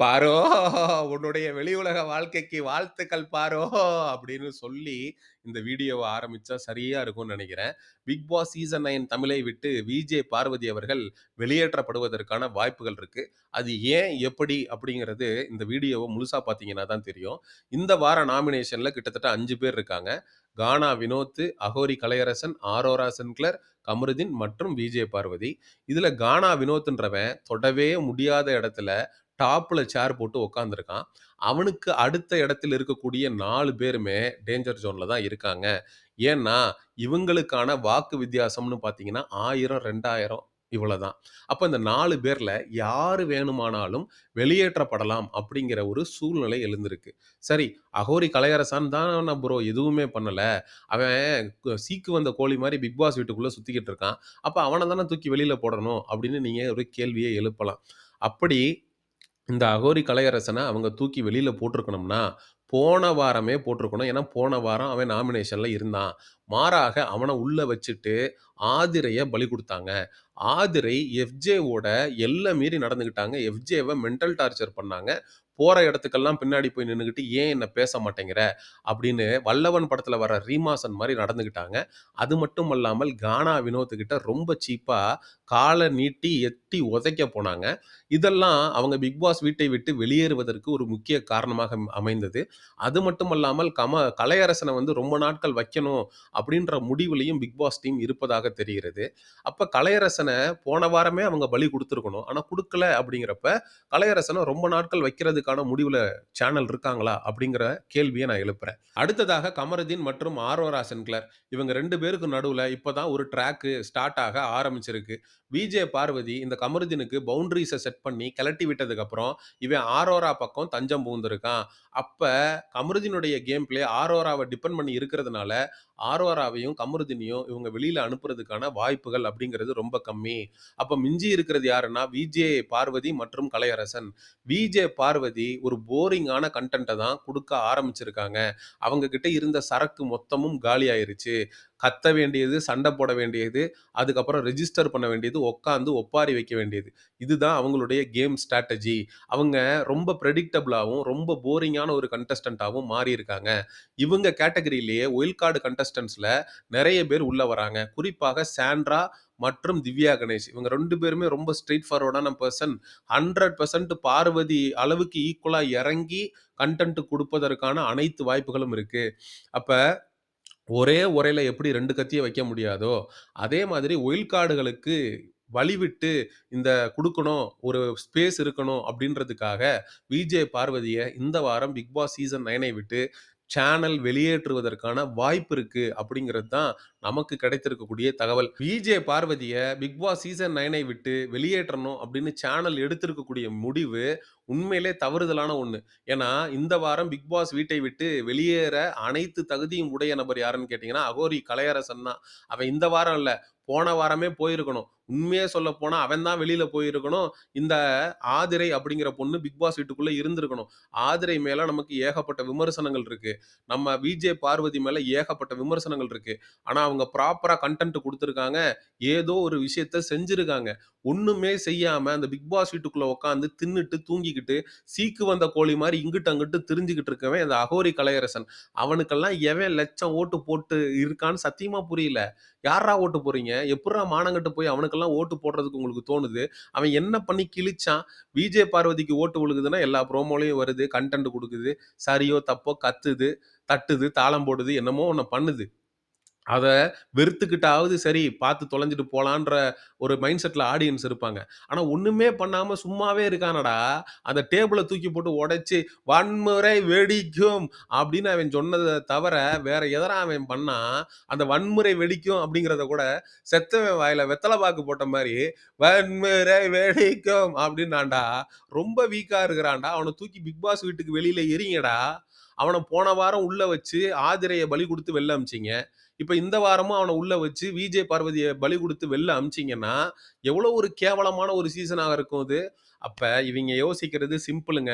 "Borrow! உன்னுடைய வெளி உலக வாழ்க்கைக்கு வாழ்த்துக்கள் பாரோ!" அப்படின்னு சொல்லி இந்த வீடியோவ ஆரம்பிச்சா சரியா இருக்கும்னு நினைக்கிறேன் பிக் பாஸ் சீசன் 9 தமிழை விட்டு விஜே பார்வதி அவர்கள் வெளியேற்றப்படுவதற்கான வாய்ப்புகள் இருக்கு. அது ஏன், எப்படி அப்படிங்கிறது இந்த வீடியோவ முழுசா பார்த்தீங்கன்னா தான் தெரியும். இந்த வார நாமினேஷன்ல கிட்டத்தட்ட 5 பேர் இருக்காங்க. கானா வினோத், அகோரி கலையரசன், ஆரோரா சின்க்ளர், கமருதீன் மற்றும் விஜே பார்வதி. இதுல கானா வினோத்ன்றவன் தொடவே முடியாத இடத்துல டாப்பில் சேர் போட்டு உக்காந்துருக்கான் அவனுக்கு அடுத்த இடத்தில் இருக்கக்கூடிய நாலு பேருமே டேஞ்சர் ஜோனில் தான் இருக்காங்க. ஏன்னா, இவங்களுக்கான வாக்கு வித்தியாசம்னு பார்த்தீங்கன்னா ஆயிரம் ரெண்டாயிரம் இவ்வளோதான் அப்போ இந்த நாலு பேரில் யார் வேணுமானாலும் வெளியேற்றப்படலாம் அப்படிங்கிற ஒரு சூழ்நிலை எழுந்திருக்கு. சரி, அகோரி கலையரசான் தான் ப்ரோ எதுவுமே பண்ணலை அவன் சீக்கு வந்த கோழி மாதிரி பிக் பாஸ் வீட்டுக்குள்ளே சுற்றிக்கிட்டு இருக்கான். அப்போ அவனை தானே தூக்கி வெளியில் போடணும் அப்படின்னு நீங்கள் ஒரு கேள்வியை எழுப்பலாம். அப்படி இந்த அகோரி கலையரசனை அவங்க தூக்கி வெளியில் போட்டிருக்கணும்னா, போன வாரமே போட்டிருக்கணும். ஏன்னா, போன வாரம் அவன் நாமினேஷனில் இருந்தான். மாறாக அவனை உள்ளே வச்சுட்டு ஆதிரையை பலி கொடுத்தாங்க ஆதிரை எஃப்ஜேவோட எல்லை மீறி நடந்துக்கிட்டாங்க. எஃப்ஜேவை மென்டல் டார்ச்சர் பண்ணாங்க. போற இடத்துக்கெல்லாம் பின்னாடி போய் நின்றுக்கிட்டு "ஏன் என்ன பேச மாட்டேங்கிற?" அப்படின்னு வல்லவன் படத்துல வர ரீமாசன் மாதிரி நடந்துக்கிட்டாங்க. அது மட்டும் அல்லாமல் கானா வினோத்துக்கிட்ட ரொம்ப சீப்பா காலை நீட்டி, எட்டி உதைக்க போனாங்க. இதெல்லாம் அவங்க பிக் பாஸ் வீட்டை விட்டு வெளியேறுவதற்கு ஒரு முக்கிய காரணமாக அமைந்தது. அது மட்டும் அல்லாமல் கம கலையரசனை வந்து ரொம்ப நாட்கள் வைக்கணும் அப்படின்ற முடிவுலையும் பிக் பாஸ் டீம் இருப்பதாக தெரிகிறது. அப்ப கலையரசனை போன வாரமே அவங்க பலி கொடுத்துருக்கணும் ஆனா கொடுக்கல அப்படிங்கிறப்ப, கலையரசனை ரொம்ப நாட்கள் இதுக்கான முடிவில் சேனல் இருக்காங்களா? அப்படிங்கிற கேள்வியை நான் எழுப்புறேன். அடுத்ததாக கமருதீன் மற்றும் ஆரோரா சின்க்ளர். இவங்க ரெண்டு பேருக்கு நடுவில் இப்போ தான் ஒரு ட்ராக்கு ஸ்டார்ட் ஆக ஆரம்பிச்சிருக்கு. விஜே பார்வதி இந்த கமருதீனுக்கு பவுண்டரிஸை செட் பண்ணி கிளட்டி விட்டதுக்கப்புறம், இவன் ஆரோரா பக்கம் தஞ்சம் பூந்திருக்கான் அப்போ கமருதீனுடைய கேம் பிளே ஆரோராவை டிபெண்ட் பண்ணி இருக்கிறதுனால, ஆர்வாராவையும் கமருதினியும் இவங்க வெளியில அனுப்புறதுக்கான வாய்ப்புகள் அப்படிங்கிறது ரொம்ப கம்மி. அப்ப மிஞ்சி இருக்கிறது யாருன்னா, விஜே பார்வதி மற்றும் கலையரசன். விஜே பார்வதி ஒரு போரிங்கான கண்டென்ட்டை தான் கொடுக்க ஆரம்பிச்சிருக்காங்க. அவங்க கிட்ட இருந்த சரக்கு மொத்தமும் காலியாயிருச்சு. கத்த வேண்டியது, சண்டை போட வேண்டியது, அதுக்கப்புறம் ரெஜிஸ்டர் பண்ண வேண்டியது, உட்காந்து ஒப்பாரி வைக்க வேண்டியது. இதுதான் அவங்களுடைய கேம் ஸ்ட்ராட்டஜி. அவங்க ரொம்ப ப்ரெடிக்டபிளாகவும் ரொம்ப போரிங்கான ஒரு கண்டஸ்டன்ட்டாவும் மாறியிருக்காங்க. இவங்க கேட்டகரியிலேயே ஒயில்ட் கார்டு கண்டஸ்டன்ஸில் நிறைய பேர் உள்ளே வராங்க. குறிப்பாக சாண்ட்ரா மற்றும் திவ்யா கணேஷ். இவங்க ரெண்டு பேருமே ரொம்ப ஸ்ட்ரெயிட் ஃபார்வர்டான பர்சன் ஹண்ட்ரட் பர்சன்ட் பார்வதி அளவுக்கு ஈக்குவலாக இறங்கி கண்டென்ட் கொடுப்பதற்கான அனைத்து வாய்ப்புகளும் இருக்குது அப்போ ஒரே உரையில் எப்படி ரெண்டு கத்தியை வைக்க முடியாதோ, அதே மாதிரி ஒயில் கார்டுகளுக்கு வழிவிட்டு இந்த கொடுக்கணும் ஒரு ஸ்பேஸ் இருக்கணும் அப்படின்றதுக்காக விஜே பார்வதியை இந்த வாரம் பிக் பாஸ் சீசன் நைனை விட்டு சேனல் வெளியேற்றுவதற்கான வாய்ப்பு இருக்கு அப்படிங்கிறது தான் நமக்கு கிடைத்திருக்கக்கூடிய தகவல். விஜே பார்வதியை பிக் பாஸ் சீசன் நைனை விட்டு வெளியேற்றணும் அப்படின்னு சேனல் எடுத்திருக்கக்கூடிய முடிவு உண்மையிலே தவறுதலான ஒண்ணு. ஏன்னா, இந்த வாரம் பிக் பாஸ் வீட்டை விட்டு வெளியேற அனைத்து தகுதியும் உடைய நபர் யாருன்னு கேட்டீங்கன்னா, அகோரி கலையரசன் தான். அவன் இந்த வாரம் இல்லை போன வாரமே போயிருக்கணும். உண்மைய சொல்லப்போனா அவன் தான் வெளியில போயிருக்கணும். இந்த ஆதிரை அப்படிங்கிற பொண்ணு பிக் பாஸ் வீட்டுக்குள்ள இருந்திருக்கணும். ஆதிரை மேல நமக்கு ஏகப்பட்ட விமர்சனங்கள் இருக்கு. நம்ம விஜே பார்வதி மேல ஏகப்பட்ட விமர்சனங்கள் இருக்கு. ஆனா, அவங்க ப்ராப்பரா கன்டென்ட் கொடுத்துருக்காங்க ஏதோ ஒரு விஷயத்த செஞ்சிருக்காங்க. ஒண்ணுமே செய்யாம அந்த பிக் பாஸ் வீட்டுக்குள்ள உட்காந்து தின்னுட்டு, தூங்கிக்கிட்டு, சீக்கு வந்த கோழி மாதிரி இங்கிட்டு, அங்கிட்டு திரிஞ்சுகிட்டு இருக்கவன் இந்த அகோரி கலையரசன். அவனுக்கெல்லாம் எவன் லட்சம் ஓட்டு போட்டு இருக்கான்னு சத்தியமா புரியல. யாரா ஓட்டு போகிறீங்க எப்படா மானங்கிட்ட போய் அவனுக்கெல்லாம் ஓட்டு போடுறதுக்கு உங்களுக்கு தோணுது? அவன் என்ன பண்ணி கிழிச்சான்? விஜே பார்வதிக்கு ஓட்டு விழுகுதுன்னா எல்லா ப்ரோமோலையும் வருது, கன்டென்ட் கொடுக்குது சரியோ, தப்போ கத்துது, தட்டுது, தாளம் போடுது, என்னமோ ஒன்று பண்ணுது. அதை வெறுத்துக்கிட்டாவது சரி பார்த்து தொலைஞ்சிட்டு போகலான்ற ஒரு மைண்ட் செட்டில் ஆடியன்ஸ் இருப்பாங்க. ஆனால் ஒன்றுமே பண்ணாமல் சும்மாவே இருக்கானடா! அந்த டேபிளை தூக்கி போட்டு உடைச்சி "வன்முறை வெடிக்கும்" அப்படின்னு அவன் சொன்னதை தவிர, வேற எதனா அவன் பண்ணா அந்த வன்முறை வெடிக்கும் அப்படிங்கிறத கூட செத்தவன் வாயில வெத்தலை பாக்கு போட்ட மாதிரி "வன்முறை வெடிக்கும்" அப்படின்னாண்டா ரொம்ப வீக்காக இருக்கிறான்டா. அவனை தூக்கி பிக் பாஸ் வீட்டுக்கு வெளியில் எறியுங்கடா. அவனை போன வாரம் உள்ளே வச்சு ஆதிரையை பலி கொடுத்து வெளில அமிச்சிங்க இப்போ இந்த வாரமும் அவனை உள்ள வச்சு விஜே பார்வதியை பலி கொடுத்து வெளில அமிச்சிங்கன்னா எவ்வளோ ஒரு கேவலமான ஒரு சீசனாக இருக்கும் அது அப்போ இவங்க யோசிக்கிறது சிம்பிளுங்க.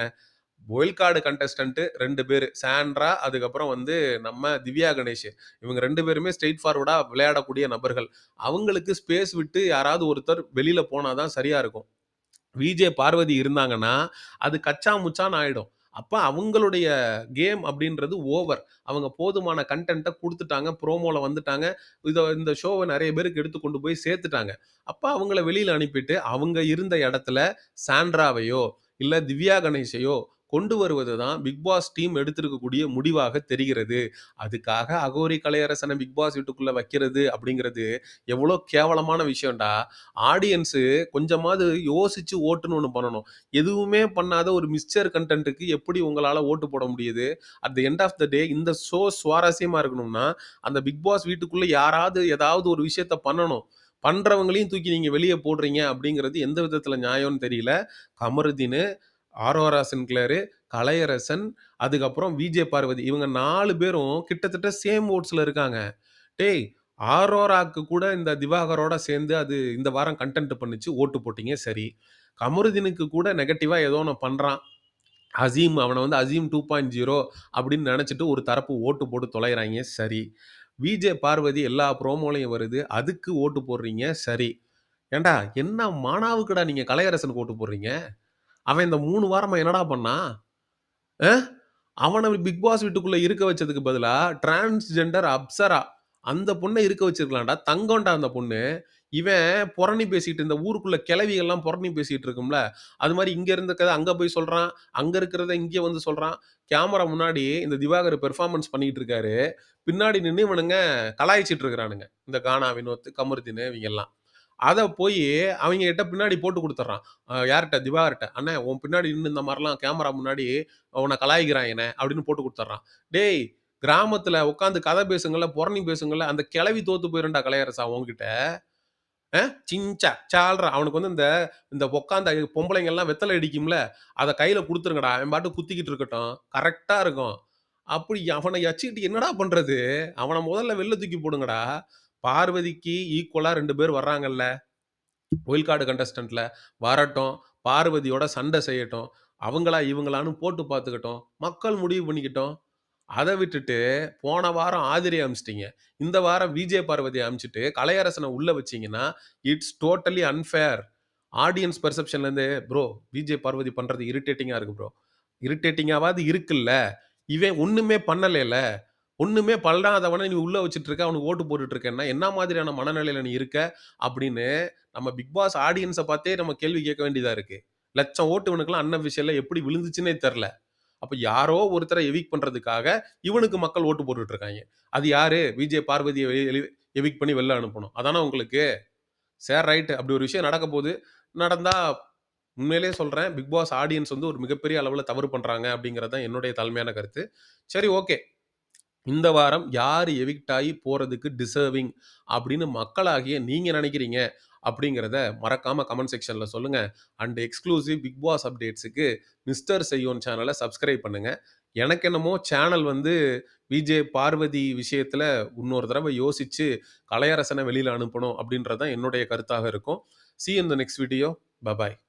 ஒயில் கார்டு கண்டஸ்டன்ட் 2 பேரு. சாண்ட்ரா, அதுக்கப்புறம் வந்து நம்ம திவ்யா கணேஷ். இவங்க ரெண்டு பேருமே ஸ்ட்ரெய்ட் ஃபார்வர்டாக விளையாடக்கூடிய நபர்கள். அவங்களுக்கு ஸ்பேஸ் விட்டு யாராவது ஒருத்தர் வெளியில் போனால் தான் சரியாக இருக்கும். விஜே பார்வதி இருந்தாங்கன்னா, அது கச்சா முச்சான்னு ஆகிடும் அப்போ அவங்களுடைய கேம் அப்படின்றது ஓவர். அவங்க போதுமான கண்டென்ட்டை கொடுத்துட்டாங்க ப்ரோமோவில் வந்துட்டாங்க. இதை இந்த ஷோவை நிறைய பேருக்கு எடுத்து கொண்டு போய் சேர்த்துட்டாங்க. அப்போ அவங்கள வெளியில் அனுப்பிட்டு, அவங்க இருந்த இடத்துல சாண்ட்ராவையோ, இல்லை திவ்யா கணேஷையோ கொண்டு வருவது தான் பிக் பாஸ் டீம் எடுத்திருக்கக்கூடிய முடிவாக தெரிகிறது. அதுக்காக அகோரி கலையரசனை பிக் பாஸ் வீட்டுக்குள்ள வைக்கிறது அப்படிங்கிறது எவ்வளோ கேவலமான விஷயம்டா. ஆடியன்ஸு கொஞ்சமாவது யோசிச்சு ஓட்டுன்னு ஒன்று பண்ணணும். எதுவுமே பண்ணாத ஒரு மிஸ்டர் கண்டென்ட்டுக்கு எப்படி உங்களால் ஓட்டு போட முடியுது? At the end of the day இந்த ஷோ சுவாரஸ்யமாக இருக்கணும்னா, அந்த பிக் பாஸ் வீட்டுக்குள்ளே யாராவது ஏதாவது ஒரு விஷயத்த பண்ணணும். பண்ணுறவங்களையும் தூக்கி நீங்கள் வெளியே போடுறீங்க அப்படிங்கிறது எந்த விதத்தில் நியாயம்னு தெரியல. கமருதீன் ஆரோரா சின்க்ளேரு கலையரசன், அதுக்கப்புறம் விஜே பார்வதி இவங்க நாலு பேரும் கிட்டத்தட்ட சேம் ஓட்ஸில் இருக்காங்க. டேய்! ஆரோராக்கு கூட இந்த திவாகரோட சேர்ந்து அது இந்த வாரம் கன்டென்ட் பண்ணுச்சு. ஓட்டு போட்டிங்க சரி. கமருதீனுக்கு கூட நெகட்டிவாக ஏதோ ஒன்று பண்ணுறான் அசீம் அவனை வந்து அசீம் 2.0 அப்படின்னு நினச்சிட்டு ஒரு தரப்பு ஓட்டு போட்டு தொலைகிறாங்க சரி. விஜே பார்வதி எல்லா ப்ரோமோலையும் வருது. அதுக்கு ஓட்டு போடுறீங்க சரி. ஏன்டா என்ன மானாவுக்குடா நீங்கள் கலையரசனுக்கு ஓட்டு போடுறீங்க? அவன் இந்த மூணு வாரமாக என்னடா பண்ணான்? அவனை பிக் பாஸ் வீட்டுக்குள்ளே இருக்க வச்சதுக்கு பதிலாக டிரான்ஸ்ஜெண்டர் அப்சரா அந்த பொண்ணை இருக்க வச்சிருக்கலாம்டா. தங்கம்டா அந்த பொண்ணு. இவன் புறணி பேசிட்டு இந்த ஊருக்குள்ள கிளவிகள்லாம் புறணி பேசிட்டு இருக்கும்ல, அது மாதிரி இங்க இருந்துக்கிறத அங்க போய் சொல்றான். அங்க இருக்கிறத இங்கே வந்து சொல்றான். கேமரா முன்னாடி இந்த திவாகர் பெர்ஃபார்மன்ஸ் பண்ணிட்டு இருக்காரு. பின்னாடி நின்று இவனுங்க கலாய்ச்சிட்டு இருக்கிறானுங்க. இந்த கானா வினோத், கமருதீன் இவங்கெல்லாம். அதை போய் அவங்க கிட்ட பின்னாடி போட்டு கொடுத்துட்றான் யார்கிட்ட யார்ட்ட? "அண்ணே உன் பின்னாடி நின்று இந்த மாதிரிலாம் கேமரா முன்னாடி உன்னை கலாய்க்கிறான் என்ன அப்படின்னு போட்டு கொடுத்துட்றான் டேய்! கிராமத்தில் உட்காந்து கதை பேசுங்கள்ல, புரணி பேசுங்கள்ல, அந்த கிளவி தோத்து போயிருண்டா கலையரசா உங்ககிட்ட சிஞ்சா சிங்சா சால்ரா அவனுக்கு வந்து இந்த இந்த உட்கார்ந்த பொம்பளைங்கள்லாம் வெத்தலை அடிக்கும்ல அதை கையில் கொடுத்துருங்கடா அவன் பாட்டு குத்திக்கிட்டு இருக்கட்டும். கரெக்டாக இருக்கும். அப்படி அவனை வச்சுக்கிட்டு என்னடா பண்ணுறது அவனை முதல்ல வெளில தூக்கி போடுங்கடா. பார்வதிக்கு ஈக்குவலாக ரெண்டு பேர் வர்றாங்கல்ல. ஒயில் கார்ட் கண்டஸ்டண்ட்டில் வரட்டும். பார்வதியோட சண்டை செய்யட்டும். அவங்களா இவங்களான்னு போட்டு பார்த்துக்கிட்டோம் மக்கள் முடிவு பண்ணிக்கிட்டோம் அதை விட்டுட்டு போன வாரம் ஆதிரியை அமிச்சிட்டிங்க இந்த வாரம் விஜே பார்வதிய அனுப்பிச்சுட்டு கலையரசனை உள்ளே வச்சீங்கன்னா, இட்ஸ் டோட்டலி அன்ஃபேர். ஆடியன்ஸ் பெர்செப்ஷன்லேருந்து ப்ரோ விஜே பார்வதி பண்ணுறது இரிட்டேட்டிங்காக இருக்குது ப்ரோ. இரிட்டேட்டிங்காவது இருக்குல்ல. இவன் ஒன்றுமே பண்ணலேல்ல. ஒன்றுமே பல்லாதவனை நீ உள்ளே வச்சுட்டு இருக்க. அவனுக்கு ஓட்டு போட்டுட்டு இருக்கன்னா, என்ன மாதிரியான மனநிலையில் நீ இருக்க? அப்படின்னு நம்ம பிக் பாஸ் ஆடியன்ஸை பார்த்தே நம்ம கேள்வி கேட்க வேண்டியதாக இருக்குது லட்சம் ஓட்டு அன்ன அன்அஃபிஷியலா எப்படி விழுந்துச்சுன்னே தெரில அப்போ யாரோ ஒருத்தரை எவிக் பண்ணுறதுக்காக இவனுக்கு மக்கள் ஓட்டு போட்டுட்டு இருக்காங்க அது யாரு? விஜே பார்வதியை வெளி வெளி பண்ணி வெளில அனுப்பணும். அதானே உங்களுக்கு? சார் ரைட்டு அப்படி ஒரு விஷயம் நடக்க போகுது நடந்தால் உண்மையிலே சொல்கிறேன் பிக் பாஸ் ஆடியன்ஸ் வந்து ஒரு மிகப்பெரிய அளவில் தவறு பண்ணுறாங்க அப்படிங்கிறது தான் என்னுடைய தலைமையான கருத்து. சரி ஓகே. இந்த வாரம் யார் எவிக்ட் ஆகி போகிறதுக்கு டிசர்விங் அப்படின்னு மக்களாகிய நீங்கள் நினைக்கிறீங்க அப்படிங்கிறத மறக்காமல் கமெண்ட் செக்ஷனில் சொல்லுங்கள் அண்ட் எக்ஸ்க்ளூசிவ் பிக் பாஸ் அப்டேட்ஸுக்கு மிஸ்டர் செய்யோன் சேனலை சப்ஸ்கிரைப் பண்ணுங்கள் எனக்கு என்னமோ சேனல் வந்து விஜே பார்வதி விஷயத்தில் இன்னொரு தடவை யோசித்து கலையரசனை வெளியில் அனுப்பணும் அப்படின்றது தான் என்னுடைய கருத்தாக இருக்கும். சி இந்த the next video. Bye bye.